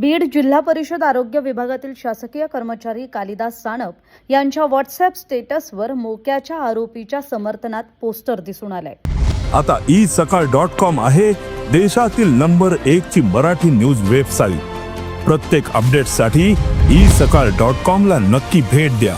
बीड जिल्हा परिषद आरोग्य विभागातील शासकीय कर्मचारी कालिदास सानप यांच्या व्हॉट्सअप स्टेटसवर मोक्याच्या आरोपीच्या समर्थनात पोस्टर दिसून आलंय. आता ई सकाळ डॉट कॉम आहे देशातील नंबर एक ची मराठी न्यूज वेबसाईट. प्रत्येक अपडेटसाठी ई सकाळ डॉट कॉम ला नक्की भेट द्या.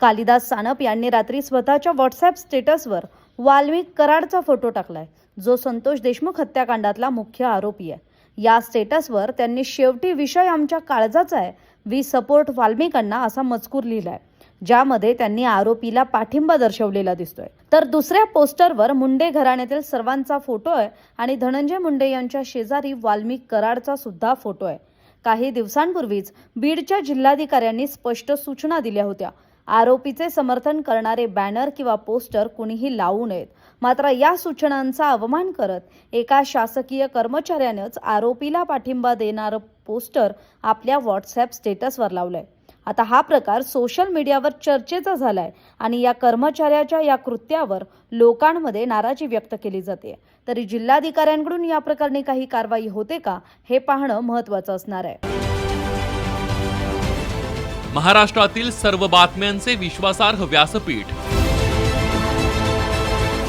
कालिदास सानप यांनी रात्री स्वतःच्या व्हॉट्सअप स्टेटसवर वाल्मिक कराडचा फोटो टाकलाय जो संतोष देशमुख हत्याकांडातला मुख्य आरोपी आहे. या स्टेटसवर त्यांनी शेवटी विषय आमच्या काळजाचा आहे. वी सपोर्ट वाल्मिकांना असा मजकूर लिहिलाय. ज्यामध्ये त्यांनी आरोपीला पाठिंबा दर्शवलेला दिसतोय. तर दुसऱ्या पोस्टरवर मुंडे घराण्यातील सर्वांचा फोटो आहे आणि धनंजय मुंडे यांच्या शेजारी वाल्मिक कराडचा सुद्धा फोटो आहे. काही दिवसांपूर्वीच बीडच्या जिल्हाधिकाऱ्यांनी स्पष्ट सूचना दिल्या होत्या. आरोपीचे समर्थन करणारे बॅनर किंवा पोस्टर कुणीही लावू नयेत. मात्र या सूचनांचा अवमान करत एका शासकीय कर्मचाऱ्यानंच आरोपीला पाठिंबा देणारं पोस्टर आपल्या व्हॉट्सॲप स्टेटसवर लावलंय. आता हा प्रकार सोशल मीडियावर चर्चेचा झालाय आणि या कर्मचाऱ्याच्या या कृत्यावर लोकांमध्ये नाराजी व्यक्त केली जाते. तरी जिल्हाधिकाऱ्यांकडून या प्रकरणी काही कारवाई होते का हे पाहणं महत्त्वाचं असणार आहे. महाराष्ट्रातील सर्व बातम्यांचे विश्वासार्ह व्यासपीठ